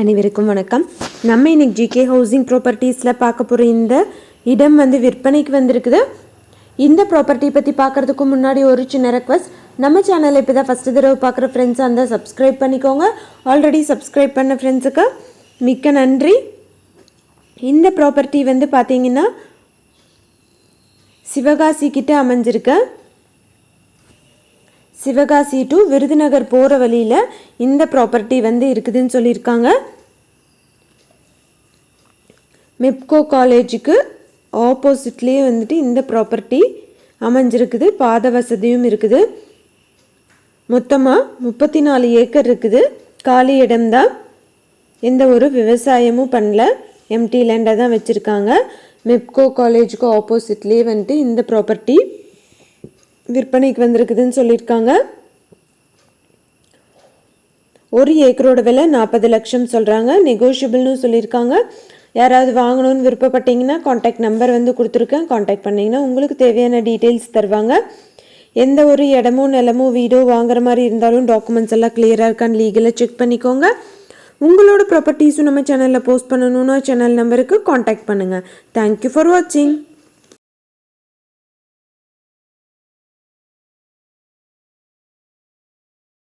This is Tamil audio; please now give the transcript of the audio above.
அனைவருக்கும் வணக்கம். நம்ம இன்னைக்கு ஜிகே ஹவுசிங் ப்ராப்பர்ட்டிஸில் பார்க்க போகிற இந்த இடம் வந்து விற்பனைக்கு வந்திருக்குது. இந்த ப்ராப்பர்ட்டி பற்றி பார்க்குறதுக்கு முன்னாடி ஒரு சின்ன ரெக்வஸ்ட் நம்ம சேனலை இப்போ தான் ஃபஸ்ட்டு தடவை பார்க்குற ஃப்ரெண்ட்ஸ் அந்த சப்ஸ்கிரைப் பண்ணிக்கோங்க. ஆல்ரெடி சப்ஸ்கிரைப் பண்ண ஃப்ரெண்ட்ஸுக்கு மிக்க நன்றி. இந்த ப்ராப்பர்ட்டி வந்து பார்த்தீங்கன்னா சிவகாசி கிட்ட அமைஞ்சிருக்கு. சிவகாசி டு விருதுநகர் போகிற வழியில் இந்த ப்ராப்பர்ட்டி வந்து இருக்குதுன்னு சொல்லியிருக்காங்க. மெப்கோ காலேஜுக்கு ஆப்போசிட்லேயே வந்துட்டு இந்த ப்ராப்பர்ட்டி அமைஞ்சிருக்குது. பாத வசதியும் இருக்குது. மொத்தமாக முப்பத்தி நாலு ஏக்கர் இருக்குது. காலி இடம்தான். எந்த ஒரு விவசாயமும் பண்ணல. எம்டி லேண்டாக தான் வச்சுருக்காங்க. மெப்கோ காலேஜுக்கு ஆப்போசிட்லேயே வந்துட்டு இந்த ப்ராப்பர்ட்டி விற்பனைக்கு வந்திருக்குதுன்னு சொல்லியிருக்காங்க. ஒரு ஏக்கரோட விலை நாற்பது லட்சம் சொல்கிறாங்க நெகோஷியபிள்னு சொல்லியிருக்காங்க. யாராவது வாங்கணும்னு விருப்பப்பட்டீங்கன்னா காண்டாக்ட் நம்பர் வந்து கொடுத்துருக்கேன். காண்டாக்ட் பண்ணிங்கன்னா உங்களுக்கு தேவையான டீட்டெயில்ஸ் தருவாங்க. எந்த ஒரு இடமோ நிலமோ வீடோ வாங்குற மாதிரி இருந்தாலும் டாக்குமெண்ட்ஸ் எல்லாம் கிளியராக இருக்கான்னு லீகலாக செக் பண்ணிக்கோங்க. உங்களோட ப்ராப்பர்ட்டிஸும் நம்ம சேனலில் போஸ்ட் பண்ணணுன்னா சேனல் நம்பருக்கு காண்டாக்ட் பண்ணுங்கள் தேங்க்யூ ஃபார் வாட்சிங்